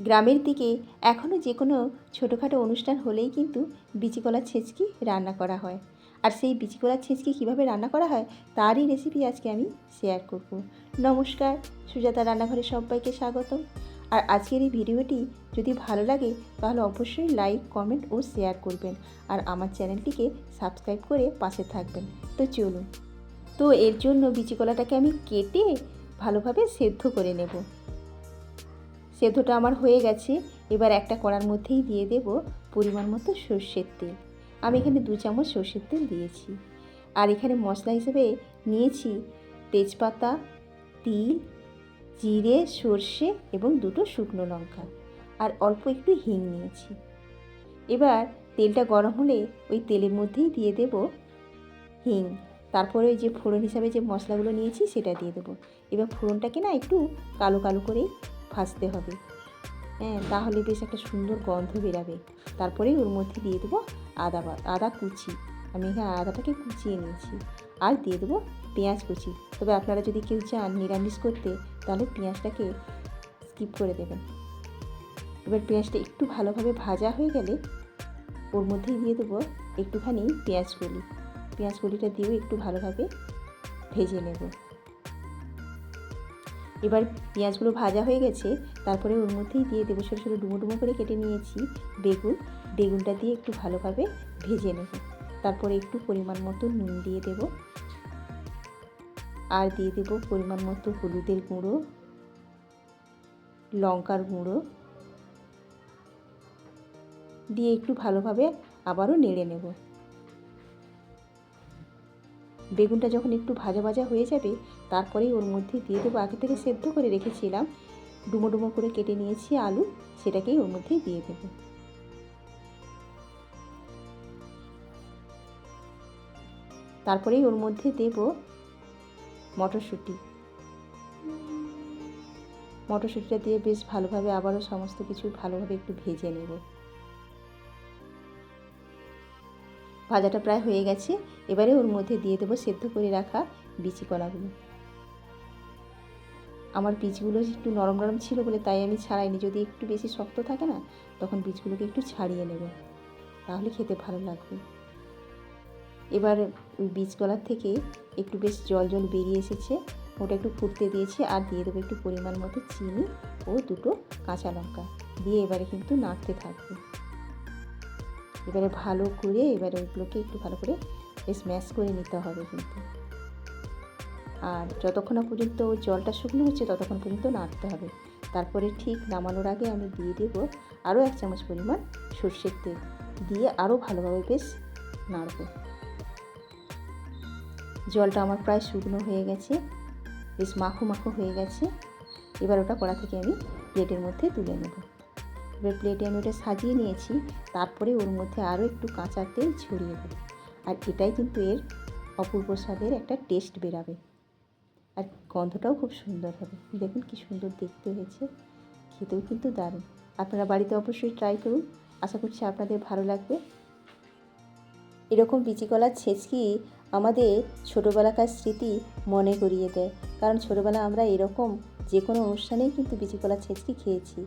গ্রামের দিকে এখনও যে কোনো ছোটোখাটো অনুষ্ঠান হলেই কিন্তু বিচিকলার ছেঁচকি রান্না করা হয়। আর সেই বিচিকলার ছেঁচকি কীভাবে রান্না করা হয় তারই রেসিপি আজকে আমি শেয়ার করব। নমস্কার, সুজাতা রান্নাঘরে সবাইকে স্বাগতম। আর আজকের এই ভিডিওটি যদি ভালো লাগে তাহলে অবশ্যই লাইক কমেন্ট ও শেয়ার করবেন। আর আমার চ্যানেলটিকে সাবস্ক্রাইব করে পাশে থাকবেন। তো চলুন। তো এর জন্য বিচিকলাটাকে আমি কেটে ভালোভাবে সেদ্ধ করে নেব। সেদ্ধটা আমার হয়ে গেছে। এবার একটা কড়ার মধ্যেই দিয়ে দেব পরিমাণ মতো সর্ষের তেল। আমি এখানে দু চামচ সর্ষের তেল দিয়েছি। আর এখানে মশলা হিসেবে নিয়েছি তেজপাতা, তিল, জিরে, সর্ষে এবং দুটো শুকনো লঙ্কা। আর অল্প একটু হিং নিয়েছি। এবার তেলটা গরম হলে ওই তেলের মধ্যেই দিয়ে দেব হিং। তারপরে ওই যে ফোড়ন হিসাবে যে মশলাগুলো নিয়েছি সেটা দিয়ে দেবো। এবার ফোড়নটাকে না একটু কালো কালো করেই ভাজতে হবে। হ্যাঁ তাহলে বেশ একটা সুন্দর গন্ধ বেরাবে। তারপরে ওর মধ্যে দিয়ে দেবো আদা আদা কুচি। আমি এখানে আদাটাকে কুচিয়ে নিয়েছি। আর দিয়ে দেবো পেঁয়াজ কুচি। তবে আপনারা যদি কেউ চান নিরামিষ করতে, তাহলে পেঁয়াজটাকে স্কিপ করে দেবেন। এবার পেঁয়াজটা একটু ভালোভাবে ভাজা হয়ে গেলে ওর মধ্যেই দিয়ে দেবো একটুখানি পেঁয়াজ কলি। পেঁয়াজ কলিটা দিয়েও একটু ভালোভাবে ভেজে নেব। এবার পেঁয়াজগুলো ভাজা হয়ে গেছে, তারপরে ওর মধ্যেই দিয়ে দেবো ছোটো ছোটো ডুমো ডুমো করে কেটে নিয়েছি বেগুন। বেগুনটা দিয়ে একটু ভালোভাবে ভেজে নেব। তারপরে একটু পরিমাণ মতো নুন দিয়ে দেব। আর দিয়ে দেব পরিমাণ মতো হলুদের গুঁড়ো, লঙ্কার গুঁড়ো। দিয়ে একটু ভালোভাবে আবারও নেড়ে নেব। বেগুনটা যখন একটু ভাজা ভাজা হয়ে যাবে, তারপরেই ওর মধ্যে দিয়ে দেবো আগে থেকে সেদ্ধ করে রেখেছিলাম। ডুমো ডুমো করে কেটে নিয়েছি আলু, সেটাকেই ওর মধ্যেই দিয়ে দেবো। তারপরেই ওর মধ্যে দেব মটরশুঁটি। মটরশুঁটিটা দিয়ে বেশ ভালোভাবে আবারও সমস্ত কিছু ভালোভাবে একটু ভেজে নেব। ভাজাটা প্রায় হয়ে গেছে। এবারে ওর মধ্যে দিয়ে দেবো সেদ্ধ করে রাখা বিচি কলাগুলো। আমার বীজগুলো একটু নরম নরম ছিল বলে তাই আমি ছাড়াইনি। যদি একটু বেশি শক্ত থাকে না, তখন বীজগুলোকে একটু ছাড়িয়ে নেবে। তাহলে খেতে ভালো লাগবে। এবার ওই বীজ কলার থেকে একটু বেশ জল জল বেরিয়ে এসেছে। ওটা একটু ফুটতে দিয়েছি আর দিয়ে দেবো একটু পরিমাণ মতো চিনি ও দুটো কাঁচা লঙ্কা। দিয়ে এবারে কিন্তু নাড়তে থাকবে। এবারে ভালো করে, এবারে ওইগুলোকে একটু ভালো করে স্ম্যাশ করে নিতে হবে কিন্তু। আর যতক্ষণ না পর্যন্ত ওই জলটা শুকনো হচ্ছে, ততক্ষণ পর্যন্ত নাড়তে হবে। তারপরে ঠিক নামানোর আগে আমি দিয়ে দেব আরও এক চামচ পরিমাণ সর্ষের তেল। দিয়ে আরও ভালোভাবে বেশ নাড়ব। জলটা আমার প্রায় শুকনো হয়ে গেছে, বেশ মাখো মাখো হয়ে গেছে। এবার ওটা কড়া থেকে আমি প্লেটের মধ্যে তুলে নেব। এবার প্লেটে আমি ওটা সাজিয়ে নিয়েছি, তারপরে ওর মধ্যে আরও একটু কাঁচা তেল ছড়িয়ে দেবো। আর এটাই কিন্তু এর অপূর্ব স্বাদের একটা টেস্ট বেরাবে। আর গন্ধটাও খুব সুন্দর হবে। দেখুন কি সুন্দর দেখতে হয়েছে। খেতেও কিন্তু দারুণ। আপনারা বাড়িতে অবশ্যই ট্রাই করুন। আশা করছি আপনাদের ভালো লাগবে। এরকম বিচিকলার ছেঁচকি আমাদের ছোটোবেলাকার স্মৃতি মনে করিয়ে দেয়। কারণ ছোটোবেলা আমরা এরকম যে কোনো অনুষ্ঠানেই কিন্তু বিচিকলার ছেঁচকি খেয়েছি।